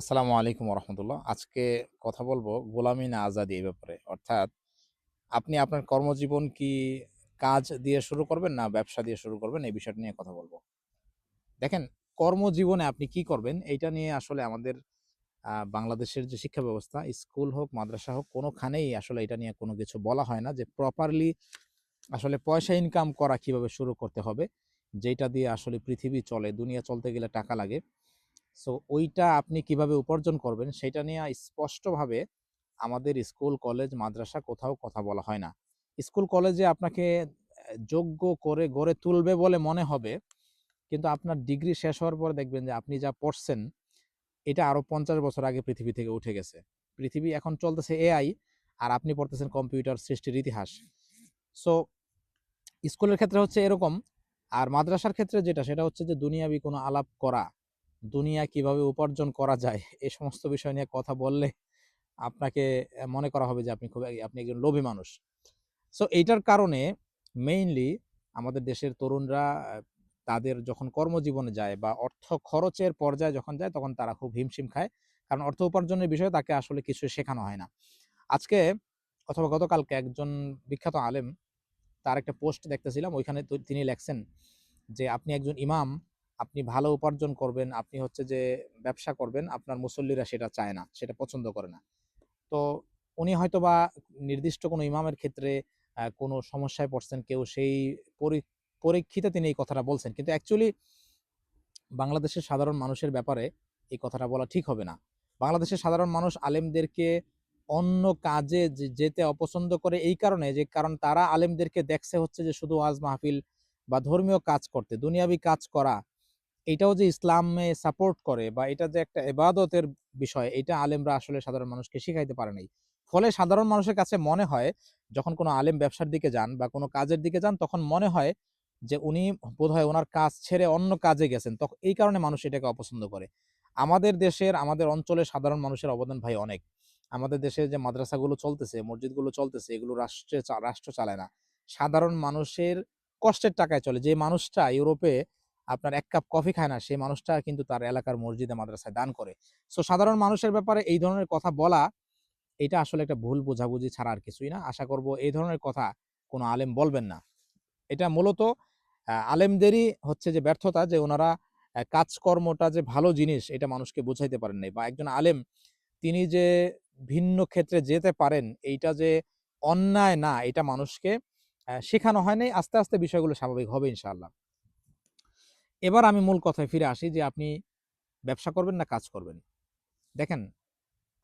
আসসালামু আলাইকুম রহমতুল্লাহ আজকে কথা বলব গোলামি না আজাদি এই ব্যাপারে। অর্থাৎ আপনি আপনার কর্মজীবন কি কাজ দিয়ে শুরু করবেন না ব্যবসা দিয়ে শুরু করবেন? এই বিষয়টা নিয়ে কথা বলব। দেখেন, কর্মজীবনে আপনি কি করবেন? এইটা নিয়ে আসলে আমাদের বাংলাদেশের যে শিক্ষা ব্যবস্থা, স্কুল হোক, মাদ্রাসা হোক, কোনোখানেই আসলে এটা নিয়ে কোনো কিছু বলা হয় না যে প্রপারলি আসলে পয়সা ইনকাম করা কীভাবে শুরু করতে হবে। যেটা দিয়ে আসলে পৃথিবী চলে, দুনিয়া চলতে গেলে টাকা লাগে। সো ওইটা আপনি কীভাবে উপার্জন করবেন সেটা নিয়ে স্পষ্টভাবে আমাদের স্কুল, কলেজ, মাদ্রাসা কোথাও কথা বলা হয় না। স্কুল, কলেজে আপনাকে যোগ্য করে গড়ে তুলবে বলে মনে হবে। কিন্তু আপনার ডিগ্রি শেষ হওয়ার পর দেখবেন যে আপনি যা পড়ছেন, এটা আরও পঞ্চাশ বছর আগে পৃথিবী থেকে উঠে গেছে। পৃথিবী এখন চলতেছে এআই আর আপনি পড়তেছেন কম্পিউটার সৃষ্টির ইতিহাস। সো স্কুলের ক্ষেত্রে হচ্ছে এরকম আর মাদ্রাসার ক্ষেত্রে যেটা, সেটা হচ্ছে যে দুনিয়াবি কোনো আলাপ করা। দুনিয়া কীভাবে উপার্জন করা যায়, এ সমস্ত বিষয় নিয়ে কথা বললে আপনাকে মনে করা হবে যে আপনি খুব আপনি একজন লোভী মানুষ। সো এইটার কারণে মেইনলি আমাদের দেশের তরুণরা তাদের যখন কর্মজীবনে যায় বা অর্থ খরচের পর্যায়ে যখন যায়, তখন তারা খুব হিমশিম খায়। কারণ অর্থ উপার্জনের বিষয়ে তাকে আসলে কিছু শেখানো হয় না। আজকে অথবা গতকালকে একজন বিখ্যাত আলেম, তার একটা পোস্ট দেখতেছিলাম, ওইখানে তিনি লেখছেন যে, আপনি একজন ইমাম আপনি ভালো উপার্জন করবেন, আপনি হচ্ছে যে ব্যবসা করবেন, আপনার মুসল্লিরা সেটা চায় না, সেটা পছন্দ করে না। তো উনি হয়তো বা নির্দিষ্ট কোনো ইমামের ক্ষেত্রে কোনো সমস্যায় পড়ছেন, কেউ সেই পরি- পরীক্ষিতে তিনি এই কথাটা বলছেন। কিন্তু অ্যাকচুয়ালি বাংলাদেশের সাধারণ মানুষের ব্যাপারে এই কথাটা বলা ঠিক হবে না। বাংলাদেশের সাধারণ মানুষ আলেমদেরকে অন্য কাজে যেতে অপছন্দ করে এই কারণে যে, কারণ তারা আলেমদেরকে দেখছে হচ্ছে যে শুধু আজ মাহফিল বা ধর্মীয় কাজ করতে, দুনিয়াবি কাজ করা এটাও যে ইসলামে সাপোর্ট করে বা এটা যে একটা এবাদতের বিষয়, এটা আলেমরা আসলে সাধারণ মানুষকে শিখাইতে পারে নাই। ফলে সাধারণ মানুষের কাছে মনে হয়, যখন কোনো আলেম ব্যবসার দিকে যান বা কোনো কাজের দিকে যান, তখন মনে হয় যে উনি বোধহয় ওনার কাজ ছেড়ে অন্য কাজে গেছেন। তখন এই কারণে মানুষ এটাকে অপছন্দ করে। আমাদের দেশের, আমাদের অঞ্চলে সাধারণ মানুষের অবদান ভাই অনেক। আমাদের দেশে যে মাদ্রাসাগুলো চলতেছে, মসজিদগুলো চলতেছে, এগুলো রাষ্ট্রে রাষ্ট্র চালায় না। সাধারণ মানুষের কষ্টের টাকায় চলে। যে মানুষটা ইউরোপে আপনার এক কাপ কফি খায় না সেই মানুষটা কিন্তু তার এলাকার মসজিদে মাদ্রাসায় দান করে। সো সাধারণ মানুষের ব্যাপারে এই ধরনের কথা বলা, এটা আসলে একটা ভুল বোঝাবুঝি ছাড়া আর কিছুই না। আশা করব এই ধরনের কথা কোনো আলেম বলবেন না। এটা মূলত আলেমদেরই হচ্ছে যে ব্যর্থতা যে ওনারা কাজকর্মটা যে ভালো জিনিস, এটা মানুষকে বোঝাইতে পারেন নাই। বা একজন আলেম, তিনি যে ভিন্ন ক্ষেত্রে যেতে পারেন, এইটা যে অন্যায় না, এটা মানুষকে শেখানো হয় নাই। আস্তে আস্তে বিষয়গুলো স্বাভাবিক হবে ইনশাআল্লাহ। এবার আমি মূল কথায় ফিরে আসি যে আপনি ব্যবসা করবেন না কাজ করবেন। দেখেন,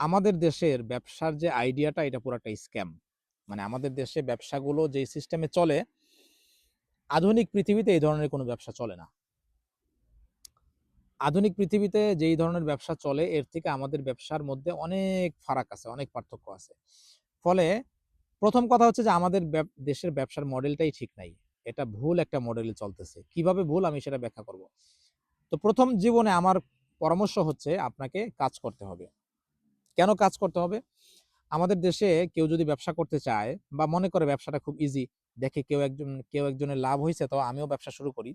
আমাদের দেশের ব্যবসার যে আইডিয়াটা এটা পুরোটা স্ক্যাম। মানে আমাদের দেশে ব্যবসাগুলো যে সিস্টেমে চলে, আধুনিক পৃথিবীতে এই ধরনের কোনো ব্যবসা চলে না। আধুনিক পৃথিবীতে যেই ধরনের ব্যবসা চলে, এর থেকে আমাদের ব্যবসার মধ্যে অনেক ফারাক আছে, অনেক পার্থক্য আছে। ফলে প্রথম কথা হচ্ছে যে আমাদের দেশের ব্যবসার মডেলটাই ঠিক নাই। এটা ভুল একটা মডেলে চলতেছে। কীভাবে ভুল আমি সেটা ব্যাখ্যা করব। তো প্রথম জীবনে আমার পরামর্শ হচ্ছে আপনাকে কাজ করতে হবে। কেন কাজ করতে হবে? আমাদের দেশে কেউ যদি ব্যবসা করতে চায় বা মনে করে ব্যবসাটা খুব ইজি দেখে কেউ একজন, কেউ একজনের লাভ হয়েছে, তো আমিও ব্যবসা শুরু করি।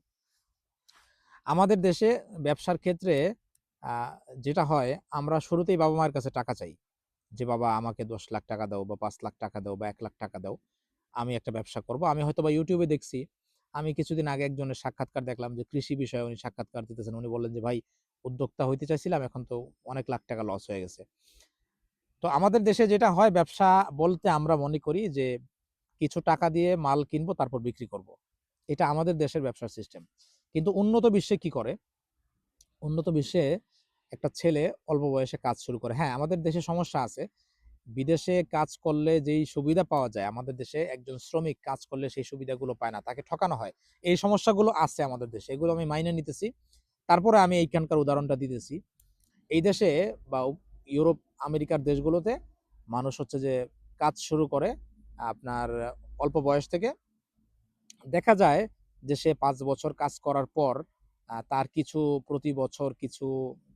আমাদের দেশে ব্যবসার ক্ষেত্রে যেটা হয়, আমরা শুরুতেই বাবা মায়ের কাছে টাকা চাই। যে, বাবা, আমাকে দশ লাখ টাকা দাও বা পাঁচ লাখ টাকা দাও বা এক লাখ টাকা দাও। আমি একটা ব্যবসা করব। আমি হয়তো বা ইউটিউবে দেখছি। আমি কিছুদিন আগে একজনের সাক্ষাৎকার দেখলাম যে কৃষি বিষয়ে উনি সাক্ষাৎকার দিতেছেন। উনি বললেন যে, ভাই, উদ্যোক্তা হইতে চাইছিলাম, এখন তো অনেক লাখ টাকা লস হয়ে গেছে। তো আমাদের দেশে যেটা হয়, ব্যবসা বলতে আমরা মনে করি যে, কিছু টাকা দিয়ে মাল কিনবো, তারপর বিক্রি করব। এটা আমাদের দেশের ব্যবসার সিস্টেম কিন্তু উন্নত বিশ্বে কি করে? উন্নত বিশ্বে একটা ছেলে অল্প বয়সে কাজ শুরু করে। হ্যাঁ আমাদের দেশে সমস্যা আছে। বিদেশে কাজ করলে যেই সুবিধা পাওয়া যায়, আমাদের দেশে একজন শ্রমিক কাজ করলে সেই সুবিধাগুলো পায় না, তাকে ঠকানো হয়। এই সমস্যাগুলো আছে আমাদের দেশে, এগুলো আমি মাইনে নিতেছি। তারপরে আমি এইখানকার উদাহরণটা দিতেছি। এই দেশে বা ইউরোপ, আমেরিকার দেশগুলোতে মানুষ হচ্ছে যে কাজ শুরু করে আপনার অল্প বয়স থেকে। দেখা যায় যে সে পাঁচ বছর কাজ করার পর তার কিছু প্রতি বছর কিছু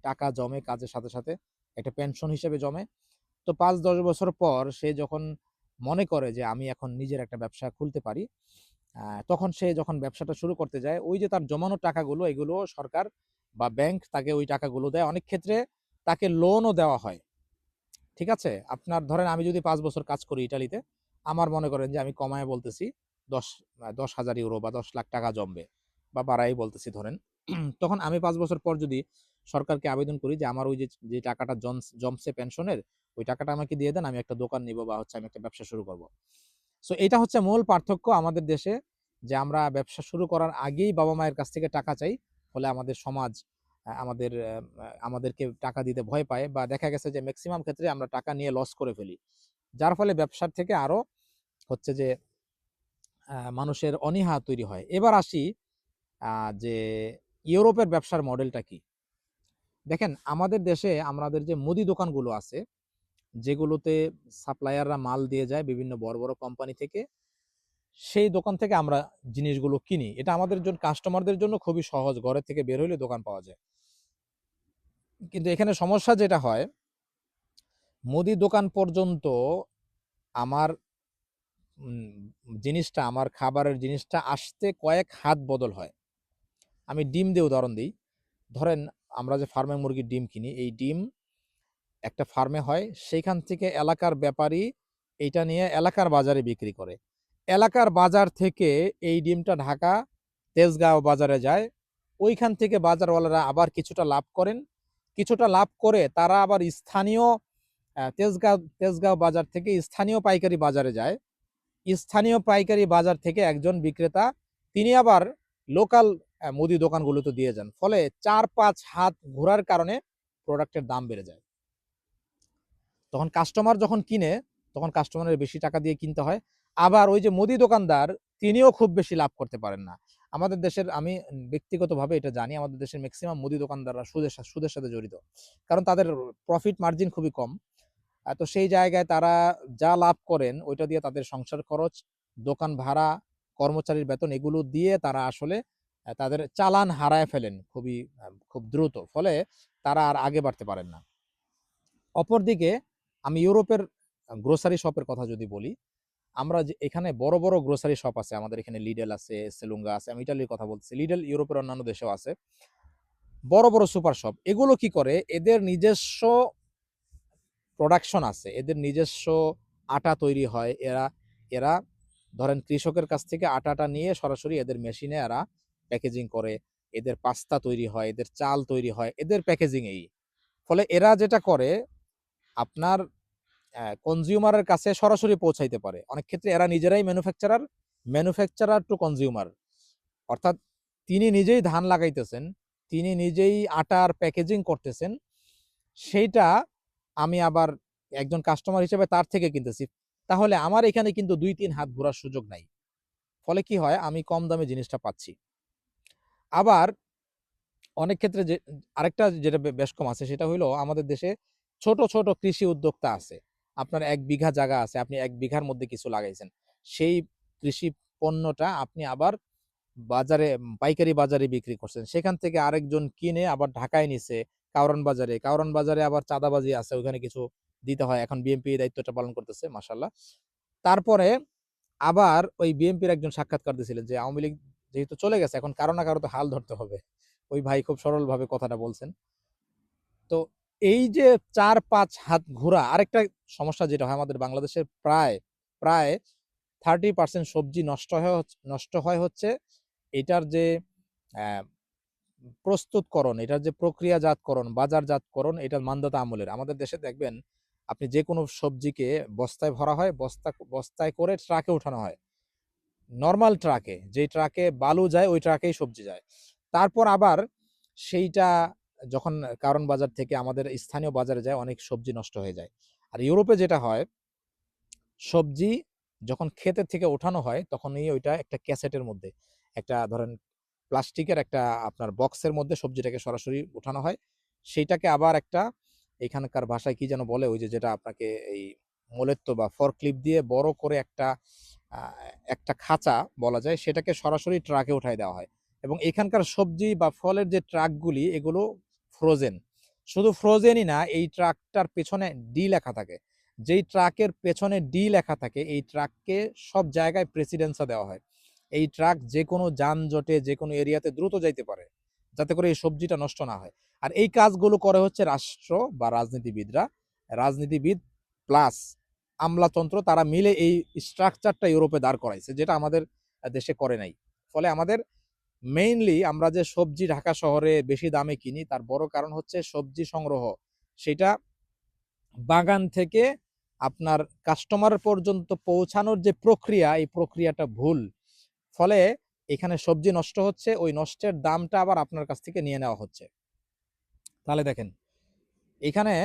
টাকা জমে কাজের সাথে সাথে, একটা পেনশন হিসেবে জমে। তো পাঁচ, দশ বছর পর সে যখন মনে করে যে আমি এখন নিজের একটা ব্যবসা খুলতে পারি তখন সে যখন ব্যবসাটা শুরু করতে যায়, ওই যে তার জমানো টাকাগুলো, এগুলো সরকার বা ব্যাংক তাকে ওই টাকাগুলো দেয়। অনেক ক্ষেত্রে তাকে লোনও দেওয়া হয়। ঠিক আছে? আপনার ধরেন আমি যদি পাঁচ বছর কাজ করি ইটালিতে, আমার মনে করেন যে আমি কমায় বলতেছি দশ দশ হাজার ইউরো বা দশ লাখ টাকা জমবে বা বাড়াই বলতেছি ধরেন। তখন আমি পাঁচ বছর পর যদি সরকারকে আবেদন করি যে, আমার ওই যে টাকাটা জমস- পেনশনের, ওই টাকাটা আমাকে দিয়ে দেন, আমি একটা দোকান নিব বা হচ্ছে আমি একটা ব্যবসা শুরু করব। সো এটা হচ্ছে মূল পার্থক্য আমাদের দেশে, যে আমরা ব্যবসা শুরু করার আগেই বাবা মায়ের কাছ থেকে টাকা চাই, ফলে আমাদের সমাজ আমাদের আমাদেরকে টাকা দিতে ভয় পায় বা দেখা গেছে যে ম্যাক্সিমাম ক্ষেত্রে আমরা টাকা নিয়ে লস করে ফেলি। যার ফলে ব্যবসার থেকে আরও হচ্ছে যে মানুষের অনীহা তৈরি হয়। এবার আসি যে ইউরোপের ব্যবসার মডেলটা কি? দেখেন, আমাদের দেশে আমাদের যে মুদি দোকানগুলো আছে, যেগুলোতে সাপ্লায়াররা মাল দিয়ে যায় বিভিন্ন বড় বড় কোম্পানি থেকে, সেই দোকান থেকে আমরা জিনিসগুলো কিনি। এটা আমাদের জন্য কাস্টমারদের জন্য খুবই সহজ। ঘরে থেকে বের হইলে দোকান পাওয়া যায়। কিন্তু এখানে সমস্যা যেটা হয়, মুদি দোকান পর্যন্ত আমার জিনিসটা, আমার খাবারের জিনিসটা আসতে কয়েক হাত বদল হয়। আমি ডিম দিয়ে উদাহরণ দিই। ধরেন আমরা যে ফার্মে মুরগির ডিম কিনি, এই ডিম একটা ফার্মে হয়, সেইখান থেকে এলাকার ব্যাপারী এইটা নিয়ে এলাকার বাজারে বিক্রি করে। এলাকার বাজার থেকে এই ডিমটা ঢাকা, তেজগাঁও বাজারে যায়। ওইখান থেকে বাজারওয়ালারা আবার কিছুটা লাভ করেন। কিছুটা লাভ করে তারা আবার স্থানীয় তেজগাঁও তেজগাঁও বাজার থেকে স্থানীয় পাইকারি বাজারে যায়। স্থানীয় পাইকারি বাজার থেকে একজন বিক্রেতা, তিনি আবার লোকাল মুদি দোকানগুলোতে দিয়ে যান। ফলে চার পাঁচ হাত ঘোরার কারণে প্রোডাক্টের দাম বেড়ে যায়। তখন কাস্টমার যখন কিনে, তখন কাস্টমারের বেশি টাকা দিয়ে কিনতে হয়। আবার ওই যে মুদি দোকানদার, তিনিও খুব বেশি লাভ করতে পারেন না। আমাদের দেশের, আমি ব্যক্তিগতভাবে এটা জানি, আমাদের দেশের ম্যাক্সিমাম মুদি দোকানদাররা সুদের সুদের সাথে জড়িত। কারণ তাদের প্রফিট মার্জিন খুবই কম। তো সেই জায়গায় তারা যা লাভ করেন, ওইটা দিয়ে তাদের সংসার খরচ, দোকান ভাড়া, কর্মচারীর বেতন, এগুলো দিয়ে তারা আসলে তাদের চালান হারায় ফেলেন খুবই খুব দ্রুত। ফলে তারা আর আগে বাড়তে পারেন না। অপরদিকে আমি ইউরোপের গ্রোসারি শপের কথা যদি বলি, আমরা যে এখানে বড় বড় গ্রোসারি শপ আছে, আমাদের এখানে লিডেল আছে সেলুঙ্গা আছে, আমি ইটালির কথা বলছি লিডেল ইউরোপের অন্যান্য দেশেও আছে। বড় বড় সুপার শপ এগুলো কি করে? এদের নিজস্ব প্রোডাকশন আছে, এদের নিজস্ব আটা তৈরি হয়। এরা এরা ধরেন কৃষকের কাছ থেকে আটাটা নিয়ে সরাসরি এদের মেশিনে এরা প্যাকেজিং করে, এদের পাস্তা তৈরি হয়, এদের চাল তৈরি হয়, এদের প্যাকেজিং এই ফলে এরা যেটা করে, আপনার কনজিউমারের কাছে সরাসরি পৌঁছাইতে পারে। অনেক ক্ষেত্রে এরা নিজেরাই ম্যানুফ্যাকচারার ম্যানুফ্যাকচারার টু কনজিউমার অর্থাৎ তিনি নিজেই ধান লাগাইতেছেন, তিনি নিজেই আটার প্যাকেজিং করতেছেন, সেইটা আমি আবার একজন কাস্টমার হিসেবে তার থেকে কিনতেছি। তাহলে আমার এখানে কিন্তু দুই তিন হাত ঘোরার সুযোগ নাই। ফলে কি হয়, আমি কম দামে জিনিসটা পাচ্ছি। আবার অনেক ক্ষেত্রে যে, আরেকটা যেটা বেশ কম আছে সেটা হইল আমাদের দেশে ছোট ছোট কৃষি উদ্যোক্তা আছে। আপনার এক বিঘা জায়গা আছে, আপনি এক বিঘার মধ্যে কিছু লাগাইছেন। সেই কৃষি পণ্যটা আপনি আবার বাজারে পাইকারি বাজারে বিক্রি করছেন। সেখান থেকে আরেকজন কিনে আবার ঢাকায় নিছে কাউরান বাজারে। কাউরান বাজারে আবার চাঁদাবাজি আছে ওখানে কিছু দিতে হয়। এখন বিএনপি এই দায়িত্বটা পালন করতেছে মাসাল্লাহ তারপরে আবার ওই বিএনপির একজন সাক্ষাৎকার দিয়েছিলেন যে, আওয়ামী লীগ যেহেতু চলে গেছে, এখন কারও না কারও তো হাল ধরতে হবে। ওই ভাই খুব সরলভাবে কথাটা বলছেন। তো এই যে চার পাঁচ হাত ঘোরা, আরেকটা সমস্যা যেটা হয় আমাদের বাংলাদেশে প্রায় প্রায় থার্টি পার্সেন্ট সবজি নষ্ট হয় নষ্ট হয় হচ্ছে এটার যে প্রস্তুতকরণ, এটার যে প্রক্রিয়াজাতকরণ, বাজারজাতকরণ, এটার মান্দাতা আমলের। আমাদের দেশে দেখবেন, আপনি যে কোনো সবজিকে বস্তায় ভরা হয়, বস্তা, বস্তায় করে ট্রাকে উঠানো হয়। নর্মাল ট্রাকে যে ট্রাকে বালু যায়, ওই ট্রাকেই সবজি যায়। তারপর আবার সেইটা যখন কারণ বাজার থেকে আমাদের স্থানীয় বাজারে যায়, অনেক সবজি নষ্ট হয়ে যায়। আর ইউরোপে যেটা হয়, সবজি যখন ক্ষেতের থেকে ওঠানো হয়, তখনই ওইটা একটা ক্যাসেটের মধ্যে, একটা ধরেন প্লাস্টিকের একটা আপনার বক্সের মধ্যে সবজিটাকে সরাসরি ওঠানো হয়। সেইটাকে আবার একটা এখানকার ভাষায় কি যেন বলে, ওই যে যেটা আপনাকে এই মোলেত্তো বা ফরক্লিপ দিয়ে বড় করে একটা একটা খাঁচা বলা যায়, সেটাকে সরাসরি ট্রাকে উঠায় দেওয়া হয়। এবং এখানকার সবজি বা ফলের যে ট্রাকগুলি এগুলো ফ্রোজেন শুধু ফ্রোজেনই না, এই ট্রাকটার পেছনে ডি লেখা থাকে। যেই ট্রাকের পেছনে ডি লেখা থাকে, এই ট্রাককে সব জায়গায় প্রেসিডেন্সা দেওয়া হয়। এই ট্রাক যে কোনো যানজটে, যে কোনো এরিয়াতে দ্রুত যাইতে পারে, যাতে করে এই সবজিটা নষ্ট না হয়। আর এই কাজগুলো করে হচ্ছে রাষ্ট্র বা রাজনীতিবিদরা। রাজনীতিবিদ প্লাস আমলাতন্ত্র তারা মিলে এই স্ট্রাকচারটা ইউরোপে দাঁড় করাইছে, যেটা আমাদের দেশে করে নাই। ফলে আমাদের মেইনলি আমরা যে সবজি ঢাকা শহরে বেশি দামে কিনি, তার বড় কারণ হচ্ছে সবজি সংগ্রহ। সেটা বাগান থেকে আপনার কাস্টমার পর্যন্ত পৌঁছানোর যে প্রক্রিয়া, এই প্রক্রিয়াটা ভুল। ফলে এখানে সবজি নষ্ট হচ্ছে, ওই নষ্টের দামটা আবার আপনার কাছ থেকে নিয়ে নেওয়া হচ্ছে। তাহলে দেখেন, এখানে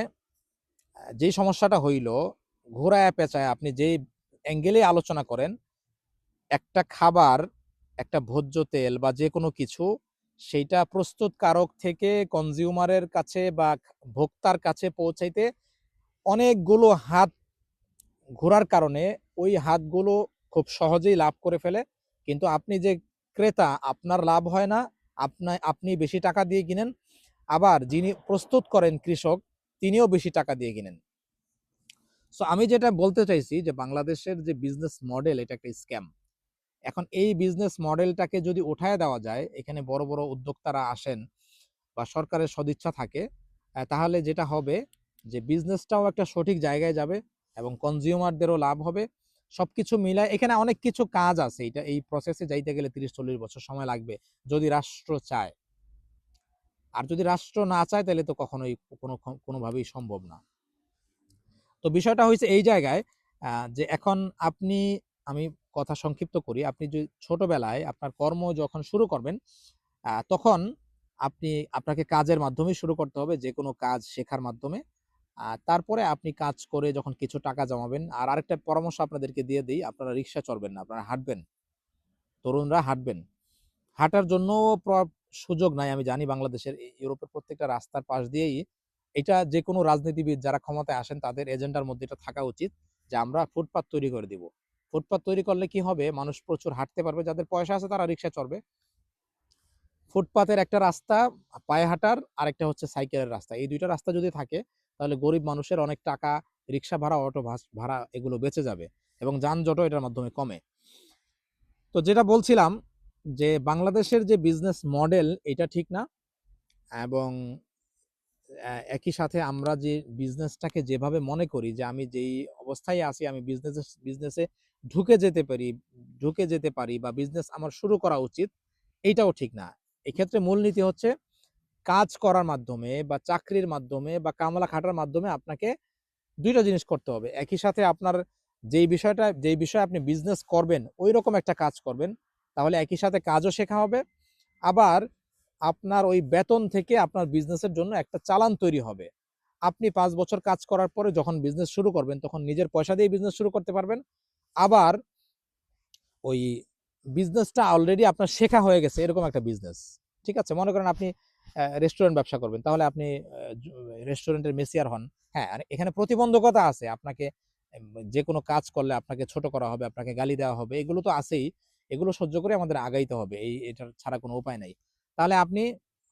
যে সমস্যাটা হইল ঘোরায় পেঁচায় আপনি যেই অ্যাঙ্গেলে আলোচনা করেন, একটা খাবার, একটা ভোজ্য তেল বা যে কোনো কিছু, সেইটা প্রস্তুতকারক থেকে কনজিউমারের কাছে বা ভোক্তার কাছে পৌঁছাইতে অনেকগুলো হাত ঘোরার কারণে ওই হাতগুলো খুব সহজেই লাভ করে ফেলে। কিন্তু আপনি যে ক্রেতা, আপনার লাভ হয় না, আপনা, আপনি বেশি টাকা দিয়ে কিনেন, আবার যিনি প্রস্তুত করেন কৃষক, তিনিও বেশি টাকা দিয়ে কিনেন। সো আমি যেটা বলতে চাইছি যে, বাংলাদেশের যে বিজনেস মডেল এটা একটা স্ক্যাম এখন এই বিজনেস মডেলটাকে যদি উঠায় দেওয়া যায়, এখানে বড় বড় উদ্যোক্তারা আসেন বা সরকারের সদিচ্ছা থাকে তাহলে যেটা হবে যে বিজনেসটাও একটা সঠিক জায়গায় যাবে এবং কনজিউমারদেরও লাভ হবে। সবকিছু মিলায়, এখানে অনেক কিছু কাজ আছে। এটা এই প্রসেসে যাইতে গেলে তিরিশ, চল্লিশ বছর সময় লাগবে যদি রাষ্ট্র চায়। আর যদি রাষ্ট্র না চায়, তাহলে তো কখনোই কোনো, কোনোভাবেই সম্ভব না। তো বিষয়টা হয়েছে এই জায়গায় যে এখন আপনি, আমি কথা সংক্ষিপ্ত করি, আপনি যে ছোটবেলায় আপনার কর্ম যখন শুরু করবেন তখন আপনি, আপনাকে কাজের মাধ্যমে শুরু করতে হবে যে কোনো কাজ শেখার মাধ্যমে। তারপরে আপনি কাজ করে যখন কিছু টাকা জমাবেন, আর আরেকটা পরামর্শ আপনাদেরকে দিয়ে দিই, আপনারা রিক্সা চড়বেন না, আপনারা হাঁটবেন। তরুণরা হাঁটবেন। হাঁটার জন্য সুযোগ নাই, আমি জানি বাংলাদেশের, ইউরোপের প্রত্যেকটা রাস্তার পাশ দিয়েই এটা যে কোনো রাজনীতিবিদ যারা ক্ষমতায় আসেন, তাদের এজেন্ডার মধ্যে এটা থাকা উচিত যে আমরা ফুটপাত তৈরি করে দিব। ফুটপাত তৈরি করলে কি হবে? মানুষ প্রচুর হাঁটতে পারবে, যাদের পয়সা আছে তারা রিক্সা চড়বে। ফুটপাতের একটা রাস্তা, পায়ে হাঁটার, আরেকটা হচ্ছে সাইকেলের রাস্তা। এই দুইটা রাস্তা যদি থাকে, তাহলে গরিব মানুষের অনেক টাকা রিক্সা ভাড়া, অটো ভাড়া এগুলো বেঁচে যাবে এবং যানজটও এটার মাধ্যমে কমে। তো যেটা বলছিলাম যে বাংলাদেশের যে বিজনেস মডেল এটা ঠিক না এবং একই সাথে আমরা যে বিজনেসটাকে যেভাবে মনে করি যে আমি যেই অবস্থায় আছি, আমি বিজনেস বিজনেসে ঢুকে যেতে পারি, ঢুকে যেতে পারি বা বিজনেস আমার শুরু করা উচিত, এইটাও ঠিক না। এক্ষেত্রে মূলনীতি হচ্ছে কাজ করার মাধ্যমে বা চাকরির মাধ্যমে বা কামলা খাটার মাধ্যমে আপনাকে দুইটা জিনিস করতে হবে। একই সাথে আপনার যেই বিষয়টা, যেই বিষয়ে আপনি বিজনেস করবেন ওই রকম একটা কাজ করবেন, তাহলে একই সাথে কাজও শেখা হবে। আবার আপনার ওই বেতন থেকে আপনার বিজনেসের জন্য একটা চালান তৈরি হবে। আপনি পাঁচ বছর কাজ করার পরে যখন বিজনেস শুরু করবেন, তখন নিজের পয়সা দিয়ে বিজনেস শুরু করতে পারবেন। আবার ওই বিজনেসটা অলরেডি আপনার শেখা হয়ে গেছে, এরকম একটা বিজনেস ঠিক আছে? মনে করেন আপনি রেস্টুরেন্ট ব্যবসা করবেন, তাহলে আপনি রেস্টুরেন্টের মেসিয়ার হন। হ্যাঁ আর এখানে প্রতিবন্ধকতা আছে। আপনাকে যে কোনো কাজ করলে আপনাকে ছোট করা হবে, আপনাকে গালি দেওয়া হবে, এগুলো তো আছেই। এগুলো সহ্য করে আমাদের আগাইতে হবে। এই, এটার ছাড়া কোনো উপায় নাই। তাহলে আপনি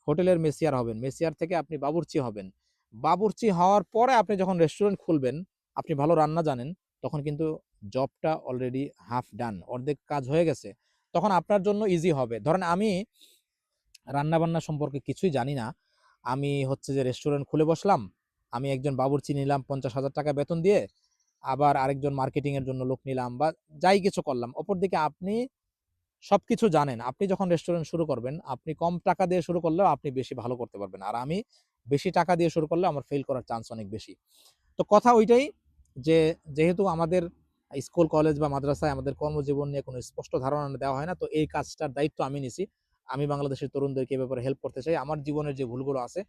হোটেলের মেসিয়ার হবেন। মেসিয়ার থেকে আপনি বাবুরচি হবেন। বাবুরচি হওয়ার পরে আপনি যখন রেস্টুরেন্ট খুলবেন, আপনি ভালো রান্না জানেন, তখন কিন্তু জবটা অলরেডি হাফ ডান অর্ধেক কাজ হয়ে গেছে। তখন আপনার জন্য ইজি হবে। ধরেন আমি রান্না বান্না সম্পর্কে কিছুই জানি না। আমি হচ্ছে যে রেস্টুরেন্ট খুলে বসলাম, আমি একজন বাবুরচি নিলাম, পঞ্চাশ হাজার টাকা বেতন দিয়ে, আবার আরেকজন মার্কেটিং এর জন্য লোক নিলাম বা যাই কিছু করলাম। অপরদিকে আপনি সবকিছু জানেন। আপনি যখন রেস্টুরেন্ট শুরু করবেন, আপনি কম টাকা দিয়ে শুরু করলেও আপনি বেশি ভালো করতে পারবেন। আর আমি বেশি টাকা দিয়ে শুরু করলে আমার ফেল করার চান্স অনেক বেশি। তো কথা ওইটাই যে, যেহেতু আমাদের স্কুল কলেজ বা মাদ্রাসায় আমাদের কর্মজীবন নিয়ে কোনো স্পষ্ট ধারণা দেওয়া হয় না, তো এই কাজটার দায়িত্ব আমি নিছি। আমি বাংলাদেশের তরুণদেরকে এ ব্যাপারে হেল্প করতে চাই। আমার জীবনের যে ভুলগুলো আছে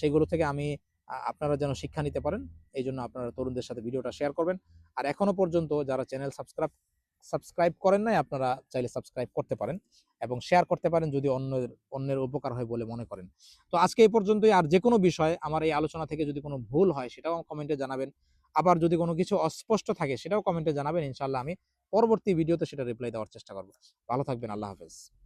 সেগুলো থেকে আমি আপনারা যেন শিক্ষা নিতে পারেন এই জন্য আপনারা তরুণদের সাথে ভিডিওটা শেয়ার করবেন। আর এখনও পর্যন্ত যারা চ্যানেল সাবস্ক্রাইব সাবস্ক্রাইব করেন নাই, আপনারা চাইলে সাবস্ক্রাইব করতে পারেন এবং শেয়ার করতে পারেন যদি অন্যের অন্যের উপকার হয় বলে মনে করেন। তো আজকে এই পর্যন্তই। আর যে কোনো বিষয় আমার এই আলোচনা থেকে যদি কোনো ভুল হয়, সেটাও কমেন্টে জানাবেন। আবার যদি কোনো কিছু অস্পষ্ট থাকে, সেটাও কমেন্টে জানাবেন। ইনশাল্লাহ আমি পরবর্তী ভিডিওতে সেটা রিপ্লাই দেওয়ার চেষ্টা করব। ভালো থাকবেন। আল্লাহ হাফেজ।